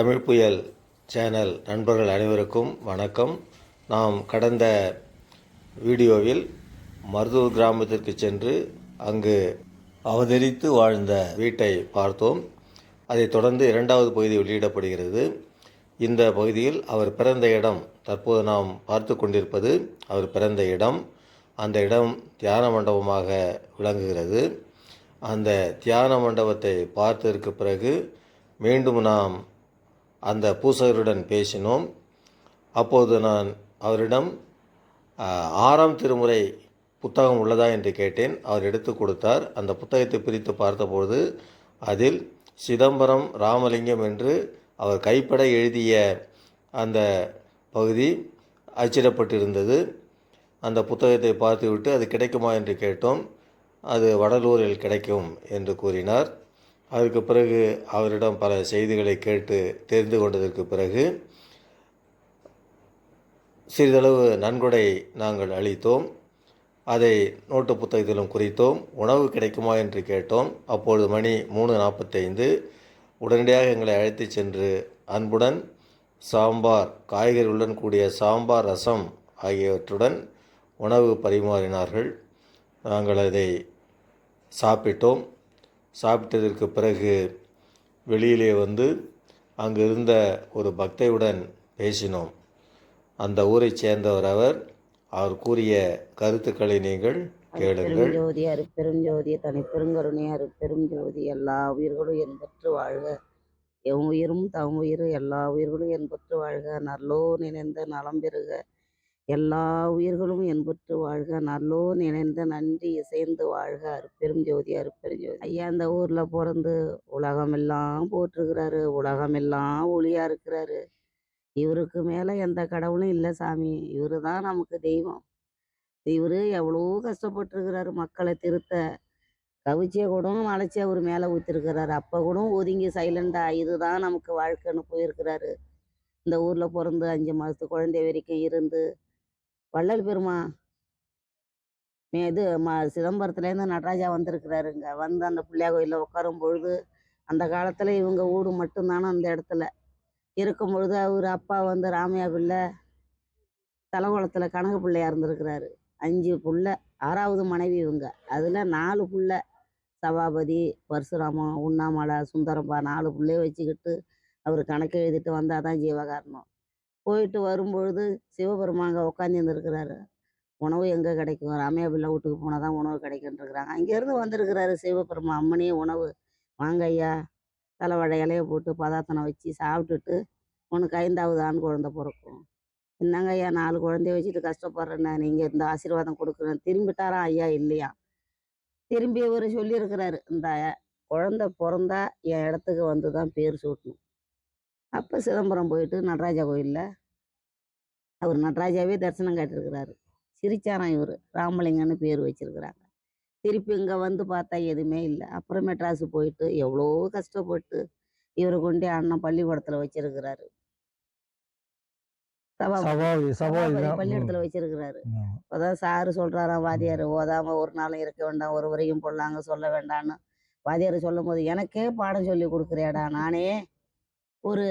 தமிழ் புயல் சேனல் நண்பர்கள் அனைவருக்கும் வணக்கம். நாம் கடந்த வீடியோவில் மருதூர் கிராமத்திற்கு சென்று அங்கு அவதரித்து வாழ்ந்த வீட்டை பார்த்தோம். அதைத் தொடர்ந்து இரண்டாவது பகுதி வெளியிடப்படுகிறது. இந்த பகுதியில் அவர் பிறந்த இடம் தற்போது நாம் பார்த்து கொண்டிருப்பது அவர் பிறந்த இடம். அந்த இடம் தியான மண்டபமாக விளங்குகிறது. அந்த தியான மண்டபத்தை பார்த்ததற்கு பிறகு மீண்டும் நாம் அந்த பூசகருடன் பேசினோம். அப்போது நான் அவரிடம் ஆறாம் திருமுறை புத்தகம் உள்ளதா? என்று கேட்டேன். அவர் எடுத்து கொடுத்தார். அந்த புத்தகத்தை பிரித்து பார்த்தபோது அதில் சிதம்பரம் ராமலிங்கம் என்று அவர் கைப்பட எழுதிய அந்த பகுதி அச்சிடப்பட்டிருந்தது. அந்த புத்தகத்தை பார்த்துவிட்டு அது கிடைக்குமா? என்று கேட்டோம். அது வடலூரில் கிடைக்கும் என்று கூறினார். அதற்கு பிறகு அவரிடம் பல செய்திகளை கேட்டு தெரிந்து கொண்டதற்கு பிறகு சிறிதளவு நன்கொடை நாங்கள் அளித்தோம். அதை நோட்டு புத்தகத்திலும் குறித்தோம். உணவு கிடைக்குமா என்று கேட்டோம். அப்பொழுது மணி மூணு நாற்பத்தைந்து. உடனடியாக எங்களை அழைத்து சென்று அன்புடன் சாம்பார் காய்கறிகளுடன் கூடிய சாம்பார் ரசம் ஆகியவற்றுடன் உணவு பரிமாறினார்கள். நாங்கள் அதை சாப்பிட்டோம். சாப்பிட்டதற்கு பிறகு வெளியிலே வந்து அங்கு இருந்த ஒரு பக்தையுடன் பேசினோம். அந்த ஊரைச் சேர்ந்தவர் அவர். அவர் கூறிய கருத்துக்களை நீங்கள் கேளுங்கள். பெருஞ்சோதி அருப்பெருஞ்சோதி தனிப்பெருங்கருணை அருப்பெரும் ஜோதி எல்லா உயிர்களும் என்பற்று வாழ்க. எவ் உயிரும் தம் உயிரும் எல்லா உயிர்களும் என்பற்று வாழ்க. நல்லோ நினைந்த நலம் பெறுக. எல்லா உயிர்களும் என்பற்று வாழ்க. நல்லோ நினைந்து நன்றி இசைந்து வாழ்க. அருப்பெரும் ஜோதி அருப்பெரும் ஜோதி. ஐயா இந்த ஊர்ல பிறந்து உலகமெல்லாம் உலகம் உலகமெல்லாம் ஒளியா இருக்கிறாரு. இவருக்கு மேல எந்த கடவுளும் இல்லை சாமி. இவரு தான் நமக்கு தெய்வம். இவரு எவ்வளோ கஷ்டப்பட்டுருக்கிறாரு மக்களை திருத்த. கவிச்சிய கூட அழைச்சி அவர் மேலே ஊற்றிருக்கிறாரு அப்போ கூட ஒதுங்கி சைலண்டா இதுதான் நமக்கு வாழ்க்கைன்னு போயிருக்கிறாரு. இந்த ஊரில் பிறந்து அஞ்சு மாதத்து குழந்தை வரைக்கும் இருந்து வள்ளல் பெருமா? மே இது ம சிதம்பரத்துலேருந்து நடராஜா வந்திருக்கிறாருங்க. வந்து அந்த பிள்ளையா கோயிலில் உட்காரும் பொழுது அந்த காலத்தில் இவங்க வீடு மட்டும்தானே அந்த இடத்துல. இருக்கும் பொழுது அவர் அப்பா வந்து ராமையா பிள்ளை தலகுளத்தில் கனக பிள்ளையா இருந்திருக்கிறாரு. அஞ்சு புள்ள ஆறாவது மனைவி இவங்க. அதில் நாலு புள்ள சபாபதி பரசுராமன் உண்ணாமலை சுந்தரம்பா நாலு புள்ளைய வச்சுக்கிட்டு அவர் கணக்கு எழுதிட்டு வந்தால் தான் ஜீவகாரணம் போயிட்டு வரும்பொழுது சிவபெருமாங்க உட்காந்துருந்துருக்கிறாரு உணவு எங்கே கிடைக்கும்? ராமையா பிள்ளை வீட்டுக்கு போனால் தான் உணவு கிடைக்குன்றிருக்கிறாங்க அங்கேருந்து வந்திருக்கிறாரு சிவபெருமா அம்மனே உணவு வாங்க ஐயா. தலைவடை இலைய போட்டு பதார்த்தனை வச்சு சாப்பிட்டுட்டு உனக்கு ஐந்தாவது ஆண் குழந்தை பிறக்கும். என்னங்க ஐயா நாலு குழந்தைய வச்சுட்டு கஷ்டப்படுறேன்னு. நீங்கள் இந்த ஆசீர்வாதம் கொடுக்குறேன் திரும்பிட்டாரா ஐயா இல்லையா? திரும்பி இவர் சொல்லியிருக்கிறாரு இந்த குழந்தை பிறந்தா என் இடத்துக்கு வந்து தான் பேர் சூட்டணும். அப்போ சிதம்பரம் போயிட்டு நடராஜா கோயிலில் அவர் நடராஜாவே தரிசனம் காட்டியிருக்கிறாரு சிரிச்சாராம் இவர். ராமலிங்கன்னு பேர் வச்சிருக்கிறாங்க. திருப்பி இங்கே வந்து பார்த்தா எதுவுமே இல்லை. அப்புறம் மெட்ராஸு போயிட்டு எவ்வளோ கஷ்டப்பட்டு இவரை கொண்டு அண்ணன் பள்ளிக்கூடத்தில் வச்சிருக்கிறாரு. பள்ளிக்கூடத்தில் வச்சிருக்கிறாரு. அதான் சாரு சொல்றாராம் வாத்தியார் ஓதாம ஒரு நாளும் இருக்க வேண்டாம். ஒரு வரையும் போடலாங்க சொல்ல வேண்டாம்னு. வாத்தியார் சொல்லும் போது எனக்கே பாடம் சொல்லி கொடுக்குறியாடா நானே ஒரு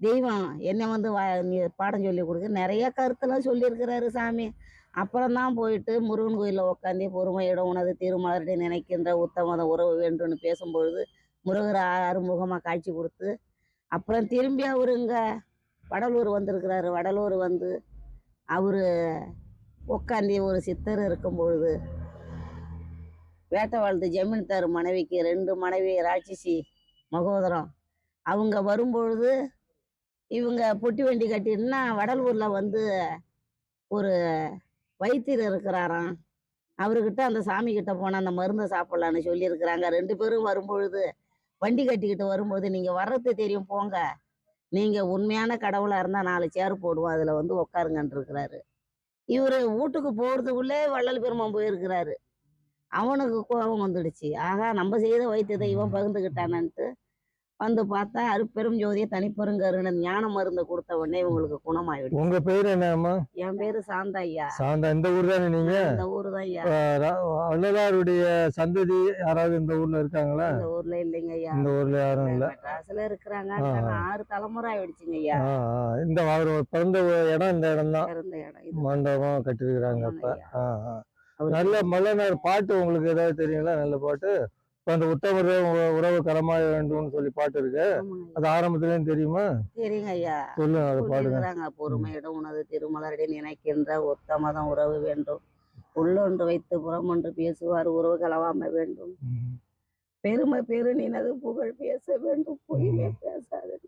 தெய்வம் என்னை வந்து வா நீ பாடம் சொல்லி கொடுக்க. நிறைய கருத்தெல்லாம் சொல்லியிருக்கிறாரு சாமி. அப்புறம் தான் போயிட்டு முருகன் கோயிலில் உட்காந்து பொறுமையிடம் உனது திருமலரடி நினைக்கின்ற உத்தமத உறவு வேண்டும்னு பேசும்பொழுது முருகர் அறுமுகமாக காட்சி கொடுத்து அப்புறம் திரும்பி அவர் இங்கே வடலூர் வந்திருக்கிறாரு. வடலூர் வந்து அவர் உட்காந்து ஒரு சித்தர் இருக்கும் பொழுது வேட்டை வாழ்த்து ஜமீன்தார் மனைவிக்கு ரெண்டு மனைவி ராட்சசி மகோதரம் அவங்க வரும்பொழுது இவங்க பொட்டி வண்டி கட்டினா வடலூரில் வந்து ஒரு வைத்தியர் இருக்கிறாராம். அவர்கிட்ட அந்த சாமி கிட்ட போனால் அந்த மருந்தை சாப்பிட்லான்னு சொல்லியிருக்கிறாங்க. ரெண்டு பேரும் வரும்பொழுது வண்டி கட்டிக்கிட்டு வரும்போது நீங்கள் வர்றது தெரியும் போங்க. நீங்கள் உண்மையான கடவுளாக இருந்தால் நாலு சேர் போடுவோம் அதில் வந்து உட்காருங்கன்னு இருக்கிறாரு. இவர் வீட்டுக்கு போகிறதுக்குள்ளே வள்ளல் பெருமான் போயிருக்கிறாரு. அவனுக்கு கோபம் வந்துடுச்சு. ஆகா நம்ம செய்த வைத்தியத்தை இவன் பகிர்ந்துக்கிட்டானன்ட்டு வந்து பார்த்தா அருப்பெரும் ஜோதியை தனிப்பெருங்கருணை ஞான மருந்து கொடுத்த உடனே இவங்களுக்கு குணமாயிடுச்சு. உங்க பேர் என்னம்மா? என் பேரு சாந்தா ஐயா சாந்தா இந்த ஊர் தானே நீங்க? இந்த ஊரு தான் ஐயா. வள்ளலாருடைய சந்ததி யாராவது இந்த ஊர்ல இருக்காங்களா? இந்த ஊர்ல இல்லைங்க ஐயா. இந்த ஊர்ல யாரும் இல்ல. மெட்ராஸ்ல இருக்கிறாங்க. ஆறு தலைமுறை ஆயிடுச்சுங்க ஐயா. இந்த அவர் பிறந்த இடம் இந்த இடம் தான். பிறந்த இடம் மண்டபம் கட்டிருக்கிறாங்க அப்ப. நல்ல மல்லனார் பாட்டு உங்களுக்கு ஏதாவது தெரியுங்களா? நல்ல பாட்டு? இப்ப அந்த உத்தமர் உ- உறவு கடமாய வேண்டும்னு சொல்லி பாட்டு இருக்கு. அது ஆரம்பத்துலயும் தெரியுமா? சரிங்க ஐயா சொல்லுங்க அதை பாடுங்க. பொறுமையிடம் உனது திருமலரடி நினைக்கின்ற ஒத்தமதம் உறவு வேண்டும். உள்ளொன்று வைத்து புறமொன்று பேசுவார் உறவு கலவாம வேண்டும். பெருமை பெரு நினது புகழ் பேச வேண்டும். பொய்மை பேசாத.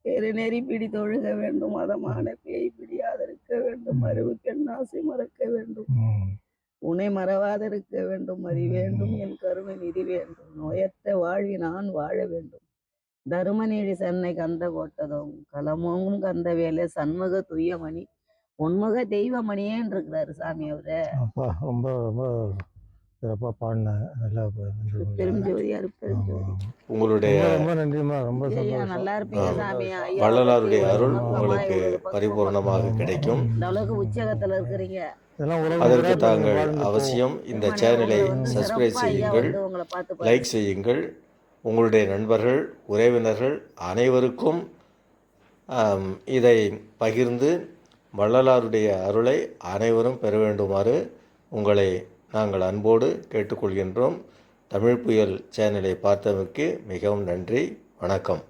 பெரு நெறி பிடி தொழுக வேண்டும். மதமான பேய் பிடியாதிருக்க வேண்டும். அறிவு பெண்ணாசை மறக்க வேண்டும். உன்னை மறவாதிருக்க வேண்டும் மதி வேண்டும் என் கருணை நிதி வேண்டும் நோயற்ற வாழ்வி நான் வாழ வேண்டும். தருமநீழி சென்னை கந்த கோட்டதும் களமோங்கும் கந்த வேலை சண்முக துய்யமணி உன்முக தெய்வமணியேன்னு இருக்கிறாரு சாமி அவரு. ரொம்ப ரொம்ப சிறப்பா பாடினாங்க நல்லா. உங்களுடைய ரொம்ப ரொம்ப நன்றிம்மா ரொம்ப நல்லா இருப்பீங்க. சாமி. வள்ளலாருடைய அருள் உங்களுக்கு பரிபூர்ணமாக கிடைக்கும். உச்சகத்துல இருக்கிறீங்க. அதற்கு தாங்கள். அவசியம் இந்த சேனலை சப்ஸ்கிரைப் செய்யுங்கள். லைக் செய்யுங்கள். உங்களுடைய நண்பர்கள் உறவினர்கள் அனைவருக்கும் இதை பகிர்ந்து வள்ளலாருடைய அருளை அனைவரும் பெற வேண்டுமாறு உங்களை நாங்கள் அன்போடு கேட்டுக்கொள்கின்றோம். தமிழ் புயல் சேனலை பார்த்தமைக்கு மிகவும் நன்றி. வணக்கம்.